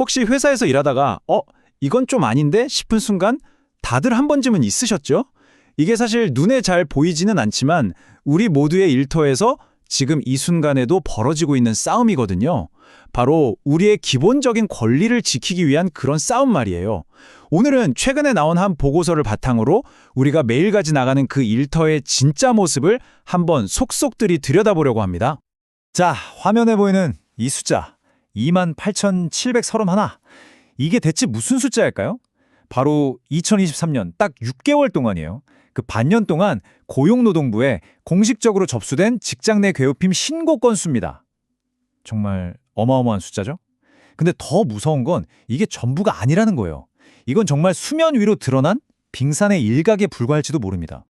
혹시 회사에서 일하다가 어, 이건 좀 아닌데 싶은 순간 다들 한 번쯤은 있으셨죠? 이게 사실 눈에 잘 보이지는 않지만 우리 모두의 일터에서 지금 이 순간에도 벌어지고 있는 싸움이거든요. 바로 우리의 기본적인 권리를 지키기 위한 그런 싸움 말이에요. 오늘은 최근에 나온 한 보고서를 바탕으로 우리가 매일같이 나가는 그 일터의 진짜 모습을 한번 속속들이 들여다보려고 합니다. 자, 화면에 보이는 이 숫자 28,731. 이게 대체 무슨 숫자일까요? 바로 2023년 딱 6개월 동안이에요. 그 반년 동안 고용노동부에 공식적으로 접수된 직장 내 괴롭힘 신고 건수입니다. 정말 어마어마한 숫자죠? 근데 더 무서운 건 이게 전부가 아니라는 거예요. 이건 정말 수면 위로 드러난 빙산의 일각에 불과할지도 모릅니다.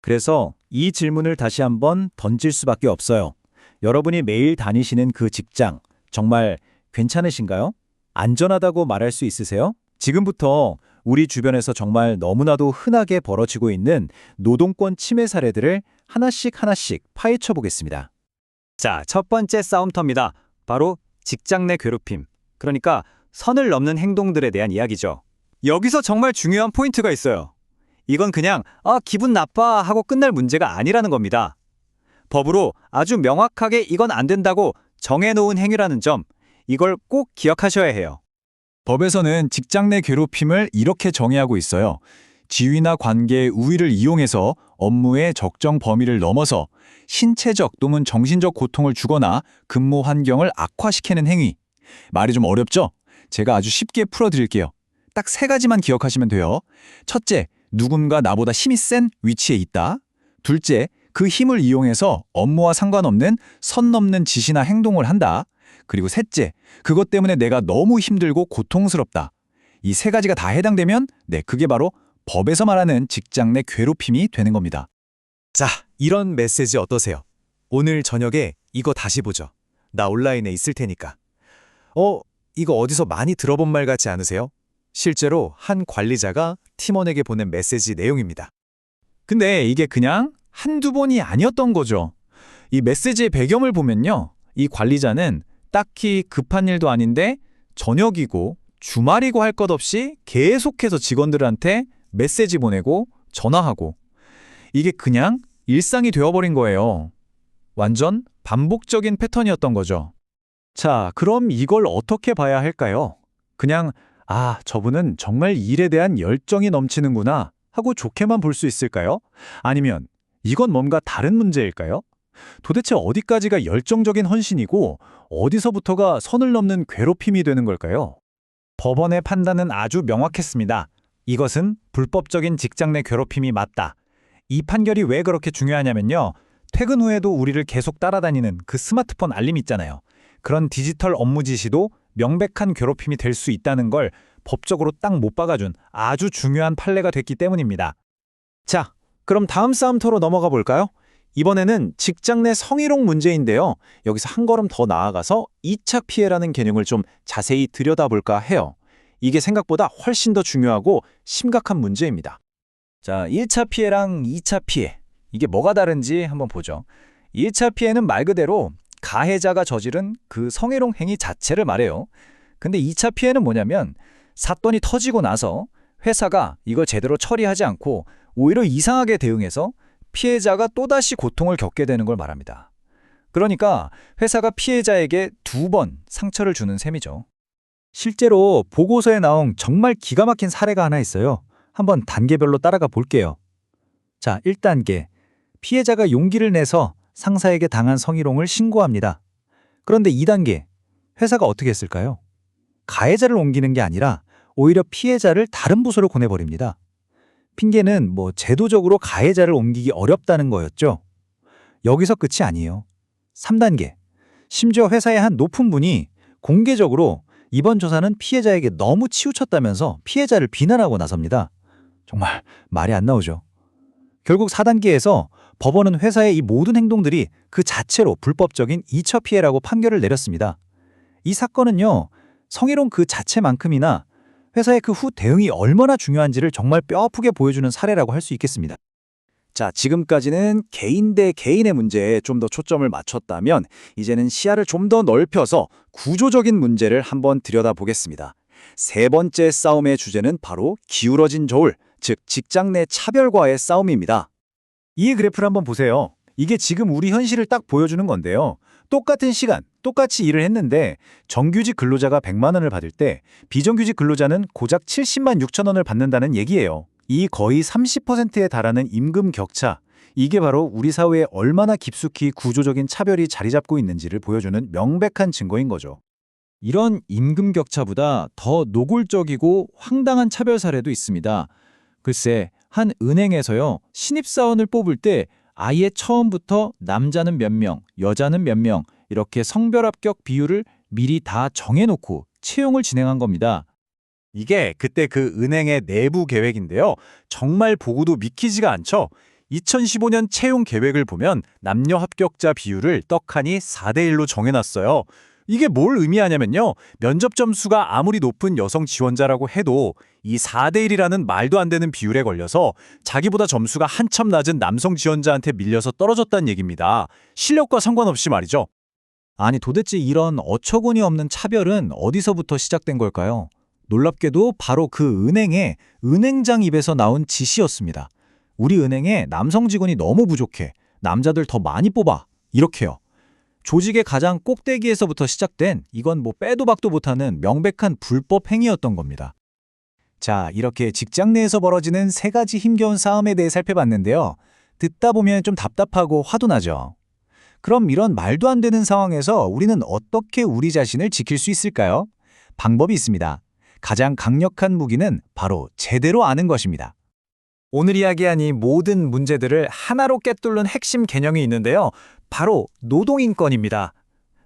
그래서 이 질문을 다시 한번 던질 수밖에 없어요. 여러분이 매일 다니시는 그 직장 정말 괜찮으신가요? 안전하다고 말할 수 있으세요? 지금부터 우리 주변에서 정말 너무나도 흔하게 벌어지고 있는 노동권 침해 사례들을 하나씩 하나씩 파헤쳐 보겠습니다. 자, 첫 번째 싸움터입니다. 바로 직장 내 괴롭힘. 그러니까 선을 넘는 행동들에 대한 이야기죠. 여기서 정말 중요한 포인트가 있어요. 이건 그냥 아, 기분 나빠 하고 끝날 문제가 아니라는 겁니다. 법으로 아주 명확하게 이건 안 된다고 정해놓은 행위라는 점, 이걸 꼭 기억하셔야 해요. 법에서는 직장 내 괴롭힘을 이렇게 정의하고 있어요. 지위나 관계의 우위를 이용해서 업무의 적정 범위를 넘어서 신체적 또는 정신적 고통을 주거나 근무 환경을 악화시키는 행위. 말이 좀 어렵죠? 제가 아주 쉽게 풀어드릴게요. 딱 세 가지만 기억하시면 돼요. 첫째, 누군가 나보다 힘이 센 위치에 있다. 둘째, 그 힘을 이용해서 업무와 상관없는 선 넘는 짓이나 행동을 한다. 그리고 셋째, 그것 때문에 내가 너무 힘들고 고통스럽다. 이 세 가지가 다 해당되면 네, 그게 바로 법에서 말하는 직장 내 괴롭힘이 되는 겁니다. 자, 이런 메시지 어떠세요? 오늘 저녁에 이거 다시 보죠. 나 온라인에 있을 테니까. 어, 이거 어디서 많이 들어본 말 같지 않으세요? 실제로 한 관리자가 팀원에게 보낸 메시지 내용입니다. 근데 이게 그냥 한두 번이 아니었던 거죠. 이 메시지의 배경을 보면요. 이 관리자는 딱히 급한 일도 아닌데 저녁이고 주말이고 할 것 없이 계속해서 직원들한테 메시지 보내고 전화하고 이게 그냥 일상이 되어버린 거예요. 완전 반복적인 패턴이었던 거죠. 자, 그럼 이걸 어떻게 봐야 할까요? 그냥 아, 저분은 정말 일에 대한 열정이 넘치는구나 하고 좋게만 볼 수 있을까요? 아니면 이건 뭔가 다른 문제일까요? 도대체 어디까지가 열정적인 헌신이고 어디서부터가 선을 넘는 괴롭힘이 되는 걸까요? 법원의 판단은 아주 명확했습니다. 이것은 불법적인 직장 내 괴롭힘이 맞다. 이 판결이 왜 그렇게 중요하냐면요. 퇴근 후에도 우리를 계속 따라다니는 그 스마트폰 알림 있잖아요. 그런 디지털 업무 지시도 명백한 괴롭힘이 될 수 있다는 걸 법적으로 딱 못 박아준 아주 중요한 판례가 됐기 때문입니다. 자, 그럼 다음 싸움터로 넘어가 볼까요? 이번에는 직장 내 성희롱 문제인데요. 여기서 한 걸음 더 나아가서 2차 피해라는 개념을 좀 자세히 들여다볼까 해요. 이게 생각보다 훨씬 더 중요하고 심각한 문제입니다. 자, 1차 피해랑 2차 피해. 이게 뭐가 다른지 한번 보죠. 1차 피해는 말 그대로 가해자가 저지른 그 성희롱 행위 자체를 말해요. 근데 2차 피해는 뭐냐면 사건이 터지고 나서 회사가 이걸 제대로 처리하지 않고 오히려 이상하게 대응해서 피해자가 또다시 고통을 겪게 되는 걸 말합니다. 그러니까 회사가 피해자에게 두 번 상처를 주는 셈이죠. 실제로 보고서에 나온 정말 기가 막힌 사례가 하나 있어요. 한번 단계별로 따라가 볼게요. 자, 1단계. 피해자가 용기를 내서 상사에게 당한 성희롱을 신고합니다. 그런데 2단계. 회사가 어떻게 했을까요? 가해자를 옮기는 게 아니라 오히려 피해자를 다른 부서로 보내버립니다. 핑계는 뭐 제도적으로 가해자를 옮기기 어렵다는 거였죠. 여기서 끝이 아니에요. 3단계. 심지어 회사의 한 높은 분이 공개적으로 이번 조사는 피해자에게 너무 치우쳤다면서 피해자를 비난하고 나섭니다. 정말 말이 안 나오죠. 결국 4단계에서 법원은 회사의 이 모든 행동들이 그 자체로 불법적인 2차 피해라고 판결을 내렸습니다. 이 사건은요, 성희롱 그 자체만큼이나 회사의 그 후 대응이 얼마나 중요한지를 정말 뼈아프게 보여주는 사례라고 할 수 있겠습니다. 자, 지금까지는 개인 대 개인의 문제에 좀 더 초점을 맞췄다면 이제는 시야를 좀 더 넓혀서 구조적인 문제를 한번 들여다보겠습니다. 세 번째 싸움의 주제는 바로 기울어진 저울, 즉 직장 내 차별과의 싸움입니다. 이 그래프를 한번 보세요. 이게 지금 우리 현실을 딱 보여주는 건데요. 똑같은 시간, 똑같이 일을 했는데 정규직 근로자가 100만 원을 받을 때 비정규직 근로자는 고작 70만 6천 원을 받는다는 얘기예요. 이 거의 30%에 달하는 임금 격차. 이게 바로 우리 사회에 얼마나 깊숙이 구조적인 차별이 자리 잡고 있는지를 보여주는 명백한 증거인 거죠. 이런 임금 격차보다 더 노골적이고 황당한 차별 사례도 있습니다. 글쎄, 한 은행에서요, 신입사원을 뽑을 때 아예 처음부터 남자는 몇 명, 여자는 몇 명, 이렇게 성별 합격 비율을 미리 다 정해놓고 채용을 진행한 겁니다. 이게 그때 그 은행의 내부 계획인데요. 정말 보고도 믿기지가 않죠. 2015년 채용 계획을 보면 남녀 합격자 비율을 떡하니 4대 1로 정해놨어요. 이게 뭘 의미하냐면요. 면접 점수가 아무리 높은 여성 지원자라고 해도 이 4대 1이라는 말도 안 되는 비율에 걸려서 자기보다 점수가 한참 낮은 남성 지원자한테 밀려서 떨어졌다는 얘기입니다. 실력과 상관없이 말이죠. 아니 도대체 이런 어처구니 없는 차별은 어디서부터 시작된 걸까요? 놀랍게도 바로 그 은행의 은행장 입에서 나온 지시였습니다. 우리 은행에 남성 직원이 너무 부족해. 남자들 더 많이 뽑아. 이렇게요. 조직의 가장 꼭대기에서부터 시작된 이건 뭐 빼도 박도 못하는 명백한 불법 행위였던 겁니다. 자, 이렇게 직장 내에서 벌어지는 세 가지 힘겨운 싸움에 대해 살펴봤는데요. 듣다 보면 좀 답답하고 화도 나죠. 그럼 이런 말도 안 되는 상황에서 우리는 어떻게 우리 자신을 지킬 수 있을까요? 방법이 있습니다. 가장 강력한 무기는 바로 제대로 아는 것입니다. 오늘 이야기한 이 모든 문제들을 하나로 꿰뚫는 핵심 개념이 있는데요. 바로 노동인권입니다.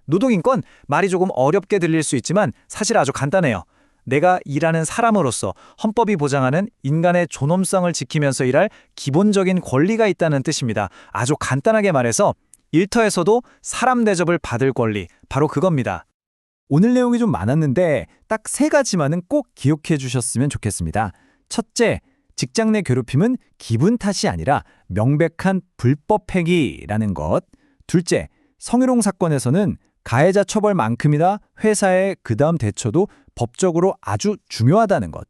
노동인권 말이 조금 어렵게 들릴 수 있지만 사실 아주 간단해요. 내가 일하는 사람으로서 헌법이 보장하는 인간의 존엄성을 지키면서 일할 기본적인 권리가 있다는 뜻입니다. 아주 간단하게 말해서 일터에서도 사람 대접을 받을 권리, 바로 그겁니다. 오늘 내용이 좀 많았는데 딱 세 가지만은 꼭 기억해 주셨으면 좋겠습니다. 첫째, 직장 내 괴롭힘은 기분 탓이 아니라 명백한 불법 행위라는 것. 둘째, 성희롱 사건에서는 가해자 처벌만큼이나 회사의 그 다음 대처도 법적으로 아주 중요하다는 것.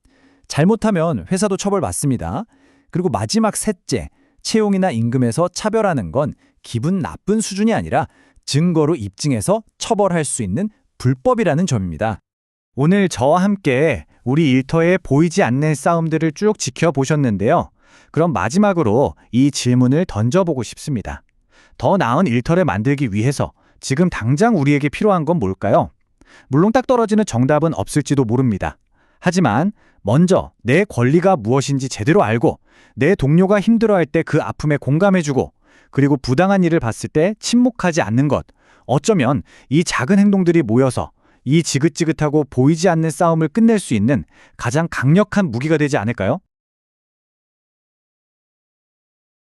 잘못하면 회사도 처벌받습니다. 그리고 마지막 셋째, 채용이나 임금에서 차별하는 건 기분 나쁜 수준이 아니라 증거로 입증해서 처벌할 수 있는 불법이라는 점입니다. 오늘 저와 함께 우리 일터에 보이지 않는 싸움들을 쭉 지켜보셨는데요. 그럼 마지막으로 이 질문을 던져보고 싶습니다. 더 나은 일터를 만들기 위해서 지금 당장 우리에게 필요한 건 뭘까요? 물론 딱 떨어지는 정답은 없을지도 모릅니다. 하지만 먼저 내 권리가 무엇인지 제대로 알고 내 동료가 힘들어할 때 그 아픔에 공감해주고 그리고 부당한 일을 봤을 때 침묵하지 않는 것. 어쩌면 이 작은 행동들이 모여서 이 지긋지긋하고 보이지 않는 싸움을 끝낼 수 있는 가장 강력한 무기가 되지 않을까요?